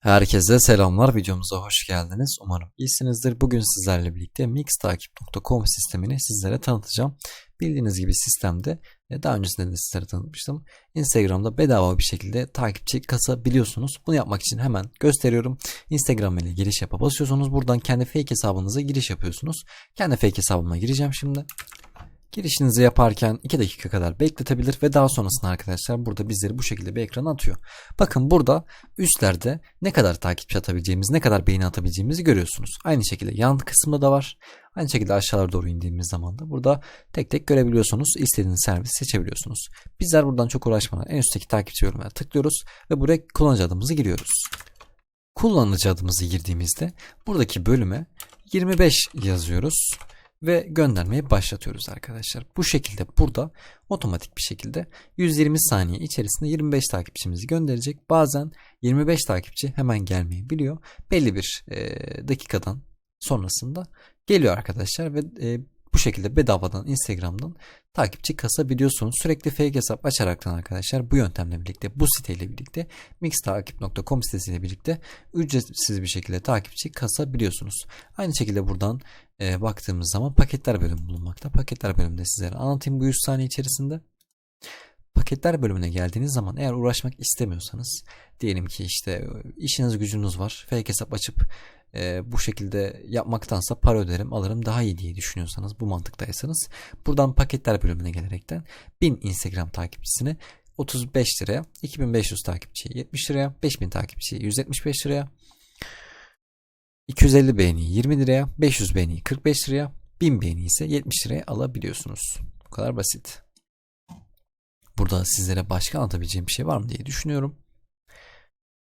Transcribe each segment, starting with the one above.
Herkese selamlar. Videomuza hoş geldiniz. Umarım iyisinizdir. Bugün sizlerle birlikte mixtakip.com sistemini sizlere tanıtacağım. Bildiğiniz gibi sistemde e, daha öncesinde de sizlere tanıtmıştım. Instagram'da bedava bir şekilde takipçi kasabiliyorsunuz. Bunu yapmak için hemen gösteriyorum. Instagram ile giriş yapa basıyorsunuz. Buradan kendi fake hesabınıza giriş yapıyorsunuz. Kendi fake hesabıma gireceğim şimdi. Girişinizi yaparken 2 dakika kadar bekletebilir ve daha sonrasında arkadaşlar burada bizleri bu şekilde bir ekrana atıyor. Bakın burada üstlerde ne kadar takipçi atabileceğimiz, ne kadar beğeni atabileceğimizi görüyorsunuz. Aynı şekilde yan kısımda da var. Aynı şekilde aşağılara doğru indiğimiz zaman da burada tek tek görebiliyorsunuz. İstediğiniz servisi seçebiliyorsunuz. Bizler buradan çok uğraşmadan en üstteki takipçi yorumlara tıklıyoruz ve buraya kullanıcı adımızı giriyoruz. Kullanıcı adımızı girdiğimizde buradaki bölüme 25 yazıyoruz ve göndermeye başlatıyoruz arkadaşlar. Bu şekilde burada otomatik bir şekilde 120 saniye içerisinde 25 takipçimizi gönderecek. Bazen 25 takipçi hemen gelmeyebiliyor. Belli bir e, dakikadan sonrasında geliyor arkadaşlar ve e, bu şekilde bedavadan Instagram'dan takipçi kasabiliyorsunuz. Sürekli fake hesap açaraktan arkadaşlar bu yöntemle birlikte bu siteyle birlikte mixtakip.com sitesiyle birlikte ücretsiz bir şekilde takipçi kasabiliyorsunuz. Aynı şekilde buradan e, baktığımız zaman paketler bölümü bulunmakta. Paketler bölümünde sizlere anlatayım bu 100 saniye içerisinde. Paketler bölümüne geldiğiniz zaman eğer uğraşmak istemiyorsanız diyelim ki işte işiniz gücünüz var fake hesap açıp e, bu şekilde yapmaktansa para öderim alırım daha iyi diye düşünüyorsanız bu mantıktaysanız buradan paketler bölümüne gelerekten 1000 Instagram takipçisine 35 liraya 2500 takipçiye 70 liraya 5000 takipçiye 175 liraya 250 beğeni 20 liraya 500 beğeni 45 liraya 1000 beğeni ise 70 liraya alabiliyorsunuz. Bu kadar basit. Burada sizlere başka anlatabileceğim bir şey var mı diye düşünüyorum.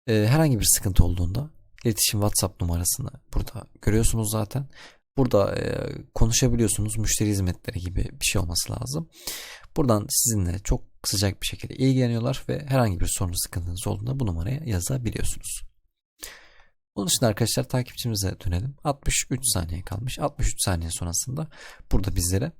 Ee, herhangi bir sıkıntı olduğunda iletişim WhatsApp numarasını burada görüyorsunuz zaten. Burada e, konuşabiliyorsunuz. Müşteri hizmetleri gibi bir şey olması lazım. Buradan sizinle çok sıcak bir şekilde ilgileniyorlar ve herhangi bir sorun sıkıntınız olduğunda bu numaraya yazabiliyorsunuz. Bunun için arkadaşlar takipçimize dönelim. 63 saniye kalmış. 63 saniye sonrasında burada bizlere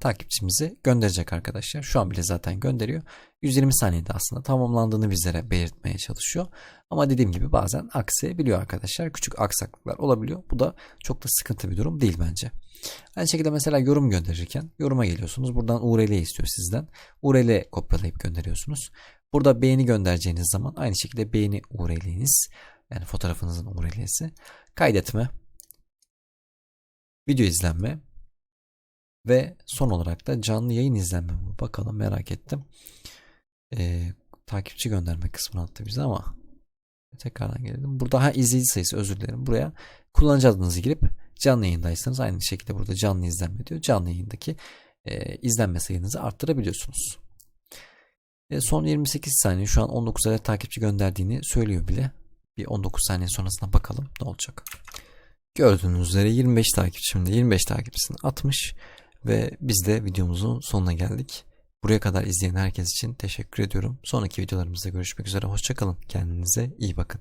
takipçimizi gönderecek arkadaşlar. Şu an bile zaten gönderiyor. 120 saniyede aslında tamamlandığını bizlere belirtmeye çalışıyor. Ama dediğim gibi bazen aksayabiliyor arkadaşlar. Küçük aksaklıklar olabiliyor. Bu da çok da sıkıntı bir durum değil bence. Aynı şekilde mesela yorum gönderirken yoruma geliyorsunuz. Buradan URL istiyor sizden. URL kopyalayıp gönderiyorsunuz. Burada beğeni göndereceğiniz zaman aynı şekilde beğeni URL'iniz yani fotoğrafınızın URL'si kaydetme video izlenme ve son olarak da canlı yayın izlenme mi? Bakalım merak ettim. Ee, takipçi gönderme kısmını attı bize ama tekrardan gelelim. Burada ha izleyici sayısı özür dilerim. Buraya kullanıcı adınızı girip canlı yayındaysanız aynı şekilde burada canlı izlenme diyor. Canlı yayındaki e, izlenme sayınızı arttırabiliyorsunuz. E, son 28 saniye şu an 19 adet takipçi gönderdiğini söylüyor bile. Bir 19 saniye sonrasına bakalım ne olacak. Gördüğünüz üzere 25 takipçimde 25 takipçisini atmış. Ve biz de videomuzun sonuna geldik. Buraya kadar izleyen herkes için teşekkür ediyorum. Sonraki videolarımızda görüşmek üzere. Hoşçakalın. Kendinize iyi bakın.